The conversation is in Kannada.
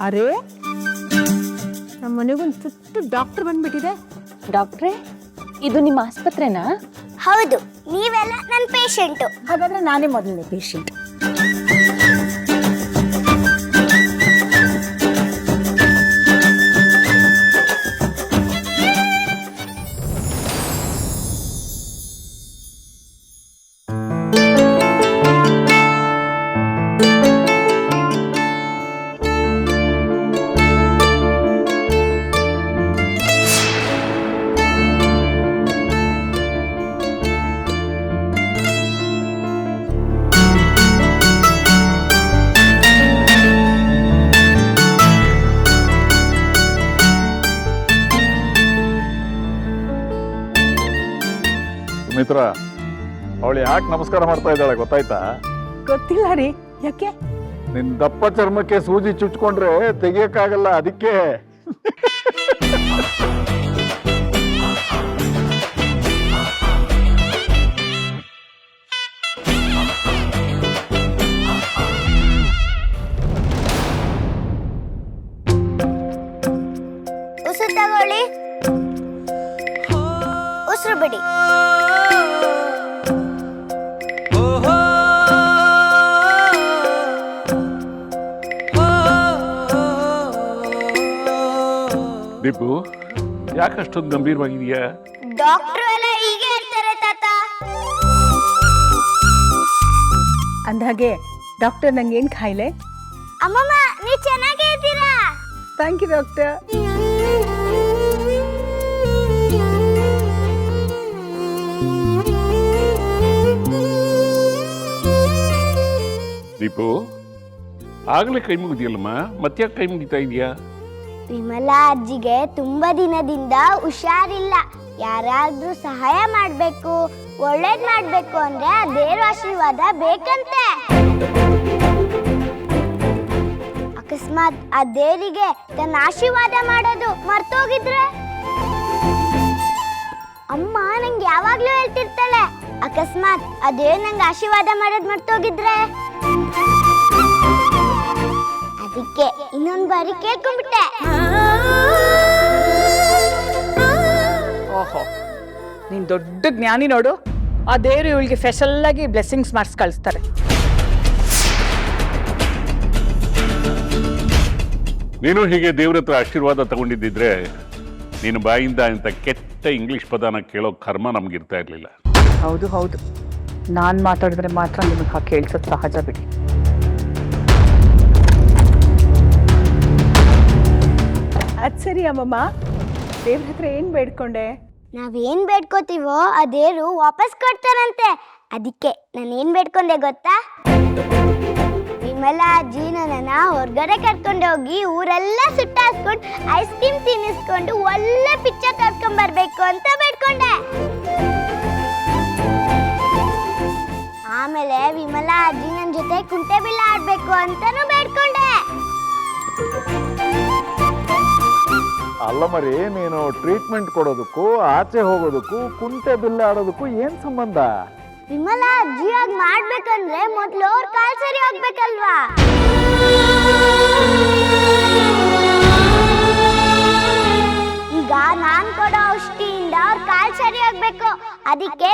ಅರೆ ನಮ್ಮ ಮನೆಗೊಂದು ಸುಟ್ಟು ಡಾಕ್ಟರ್ ಬಂದ್ಬಿಟ್ಟಿದೆ. ಡಾಕ್ಟ್ರೇ ಇದು ನಿಮ್ಮ ಆಸ್ಪತ್ರೆನಾ? ಹೌದು ನೀವೆಲ್ಲ ನನ್ನ ಪೇಷಂಟು ಹಾಗಾದ್ರೆ ನಾನೇ ಮೊದಲನೇ ಪೇಷಂಟ್ ಸುಮಿತ್ರ ಅವಳು ಯಾಕೆ ನಮಸ್ಕಾರ ಮಾಡ್ತಾ ಇದ್ದಾಳೆ ಗೊತ್ತಾಯ್ತಾ? ಗೊತ್ತಿಲ್ಲ ರೀ. ಯಾಕೆ? ನಿನ್ ದಪ್ಪ ಚರ್ಮಕ್ಕೆ ಸೂಜಿ ಚುಚ್ಕೊಂಡ್ರೆ ತೆಗಿಯಕ್ಕಾಗಲ್ಲ ಅದಕ್ಕೆ. ತಗೊಳ್ಳಿ. ಉಸಿರು ಬಿಡಿ. ದೀಪು ಯಾಕೆ ಅಷ್ಟೊಂದು ಗಂಭೀರವಾಗಿದೆಯಾ ಡಾಕ್ಟರ್ ಎಲ್ಲ ಹೀಗೆ ಹೇಳ್ತಾರೆ ತಾತ. ಅಂದ್ಹಾಗೆ ಡಾಕ್ಟರ್ ನಂಗೆ ಏನು ಖಾಯಿಲೆ? ಅಮ್ಮಮ್ಮ ನೀವು ಚೆನ್ನಾಗಿ ಇದ್ದೀರಾ? ಥ್ಯಾಂಕ್ ಯು ಡಾಕ್ಟರ್ ದೀಪು ಆಗ್ಲೇ ಕೈ ಮುಗಿದಿಯಲ್ಲಮ್ಮ? ಮತ್ತೆ ಕೈ ಮುಗಿತಾ ಇದೆಯಾ ವಿಮಲಾ ಅಜ್ಜಿಗೆ ತುಂಬಾ ದಿನದಿಂದ ಹುಷಾರಿಲ್ಲ. ಯಾರಾದ್ರೂ ಸಹಾಯ ಮಾಡ್ಬೇಕು, ಒಳ್ಳೇದ್ ಮಾಡ್ಬೇಕು ಅಂದ್ರೆ ದೇವ್ರ ಆಶೀರ್ವಾದ ಬೇಕಂತೆ. ಅಕಸ್ಮಾತ್ ಆ ದೇವರಿಗೆ ತನ್ನ ಆಶೀರ್ವಾದ ಮಾಡೋದು ಮರ್ತೋಗಿದ್ರೆ? ಅಮ್ಮ ನಂಗೆ ಯಾವಾಗ್ಲೂ ಹೇಳ್ತಿರ್ತಾಳೆ, ಅಕಸ್ಮಾತ್ ಅದೇ ನಂಗೆ ಆಶೀರ್ವಾದ ಮಾಡೋದು ಮರ್ತೋಗಿದ್ರೆ? ಅದಕ್ಕೆ ಇನ್ನೊಂದ್ ಬಾರಿ ಕೇಳ್ಕೊಂಡ್ಬಿಟ್ಟೆ. ಓಹೋ ನೀನು ದೊಡ್ಡ ಜ್ಞಾನಿ ನೋಡು. ಆ ದೇವರು ಇವಳಿಗೆ ಸ್ಪೆಷಲ್ಲಾಗಿ ಬ್ಲೆಸ್ಸಿಂಗ್ಸ್ ಮಾಡಿಸ್ ಕಳಿಸ್ತಾರೆ. ನೀನು ಹೀಗೆ ದೇವ್ರ ಹತ್ರ ಆಶೀರ್ವಾದ ತಗೊಂಡಿದ್ದಿದ್ರೆ ನಿನ್ನ ಬಾಯಿಂದ ಅಂತ ಕೆಟ್ಟ ಇಂಗ್ಲಿಷ್ ಪದನ ಕೇಳೋ ಕರ್ಮ ನಮಗಿರ್ತಾ ಇರಲಿಲ್ಲ. ಹೌದು ಹೌದು. ನಾನು ಮಾತಾಡಿದ್ರೆ ಮಾತ್ರ ನಿಮಗೆ ಕೇಳಿಸೋದು ಸಹಜ ಬಿಡಿ. ಅದು ಸರಿ ಅಮ್ಮಮ್ಮ ದೇವ್ರ ಹತ್ರ ಏನು ಬೇಡ್ಕೊಂಡೆ? ನಾವೇನ್ ಬೇಡ್ಕೋತೀವೋ ಆ ದೇವ್ರು ವಾಪಸ್ ಕೊಡ್ತಾರಂತೆ ಅದಕ್ಕೆ ನಾನು ಏನ್ ಬೇಡ್ಕೊಂಡೆ ಗೊತ್ತಾ? ವಿಮಲಾ ಜೀನನ ಹೊರಗಡೆ ಕರ್ಕೊಂಡು ಹೋಗಿ ಊರೆಲ್ಲ ಸುಟ್ಟಾಸ್ಕೊಂಡು ಐಸ್ ಕ್ರೀಮ್ ತಿನ್ನಿಸ್ಕೊಂಡು ಒಳ್ಳೆ ಪಿಕ್ಚರ್ ಕರ್ಕೊಂಡ್ ಬರ್ಬೇಕು ಅಂತ ಬೇಡ್ಕೊಂಡೆ. ಆಮೇಲೆ ವಿಮಲಾ ಅಜ್ಜಿ ಜೊತೆ ಕುಂಟೆ ಬಿಲ್ಲ ಆಡ್ಬೇಕು ಅಂತಾನು ಬೇಡ್ಕೊಂಡೆ. ಅಲ್ಲ ಮರಿ ನೀನು ಟ್ರೀಟ್ಮೆಂಟ್ ಕೊಡೋದಕ್ಕೂ, ಆಚೆ ಹೋಗೋದಕ್ಕೂ, ಕುಂಟೆ ಬಿಲ್ಲೆ ಆಡೋದಕ್ಕೂ ಏನ್ ಸಂಬಂಧ? ವಿಮಲಾ, ಅಜ್ಜಿಯಾಗಿ ಮಾಡ್ಬೇಕಂದ್ರೆ ಮೊದ್ಲು ಅವ್ರ ಕಾಲ್ ಸರಿ ಹೋಗ್ಬೇಕಲ್ವಾ? ಈಗ ನಾನ್ ಕೊಡೋ ಔಷಧಿಯಿಂದ ಅವ್ರ ಕಾಲ್ ಸರಿ ಹೋಗ್ಬೇಕು. ಅದಕ್ಕೆ